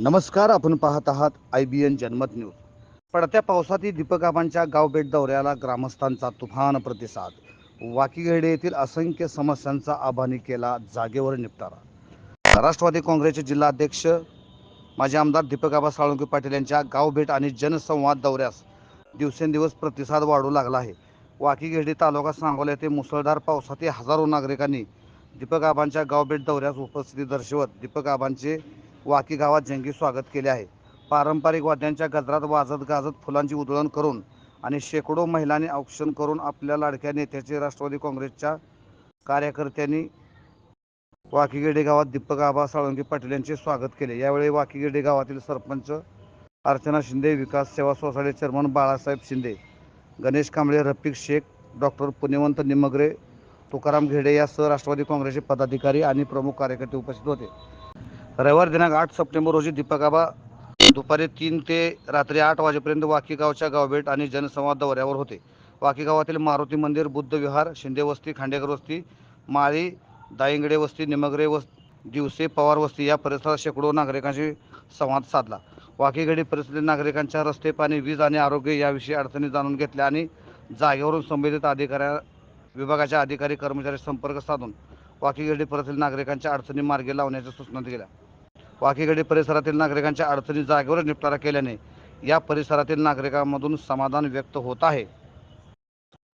नमस्कार आपण पाहत आहात I B N Janmat news. पडत्या पावसातील दीपकाबांच्या गावभेट दौऱ्याला ग्रामस्थांचा तुफान प्रतिसाद. वाकीगेडे येथील असंख्य समस्यांचा आभानी केला जागेवर निपटारा. राष्ट्रवादी काँग्रेसचे जिल्हाध्यक्ष माजी आमदार दीपकाबा साळुंके पाटील यांच्या गावभेट आणि जनसंवाद दौऱ्यास दिवसेंदिवस प्रतिसाद वाढू लागला आहे. वाकीगेडी तालुका सांगोला येथे मुसळधार पावसातील हजारो नागरिकांनी दीपकाबांच्या गावभेट दौऱ्यास उपस्थिती दर्शवत दीपकाबांचे वाकी गावात जंगी स्वागत केले आहे. पारंपरिक वाद्यांच्या गजरात वाजत गाजत फुलांची उधळण करून आणि शेकडो महिलांनी औक्षण करून आपल्या लाडक्या नेत्याचे राष्ट्रवादी काँग्रेसच्या कार्यकर्त्यांनी वाकीगिर्डे गावात दीपक आबा साळुंके पाटील यांचे स्वागत केले. यावेळी वाकीगिर्डे गावातील sarpanch Archana Shinde Vikas Seva society chairman Balasaheb Shinde Ganesh Kamble Rafiq Shaikh doctor Punyavant Nimgare Tukaram Ghede यासह राष्ट्रवादी काँग्रेसचे पदाधिकारी आणि प्रमुख कार्यकर्ते उपस्थित होते. रविवार दिनांक आठ सप्टेंबर रोजी दीपकाबा दुपारी तीन ते रात्री आठ वाजेपर्यंत वाकी गावच्या गावभेट आणि जनसंवाद दौऱ्यावर होते. वाकी गावातील मारुती मंदिर बुद्ध विहार शिंदे वस्ती खांडेकर वस्ती माळी दाईंगडे वस्ती निमगरे वस्ती दिवसे पवार वस्ती या परिसरात शेकडो नागरिकांशी संवाद साधला. वाकीगडी परिसरातील नागरिकांच्या रस्ते पाणी वीज आणि आरोग्य याविषयी अडचणी जाणून घेतल्या आणि जागेवरून संबंधित अधिकाऱ्या विभागाच्या अधिकारी कर्मचारी संपर्क साधून वाकीगडी परिसरातील नागरिकांच्या अडचणी मार्गी लावण्याच्या सूचना दिल्या. वाकीगडी परिसरातील नागरिकांच्या अडचणी जागेवर निपटारा केल्याने या परिसरातील नागरिकांमधून समाधान व्यक्त होत आहे.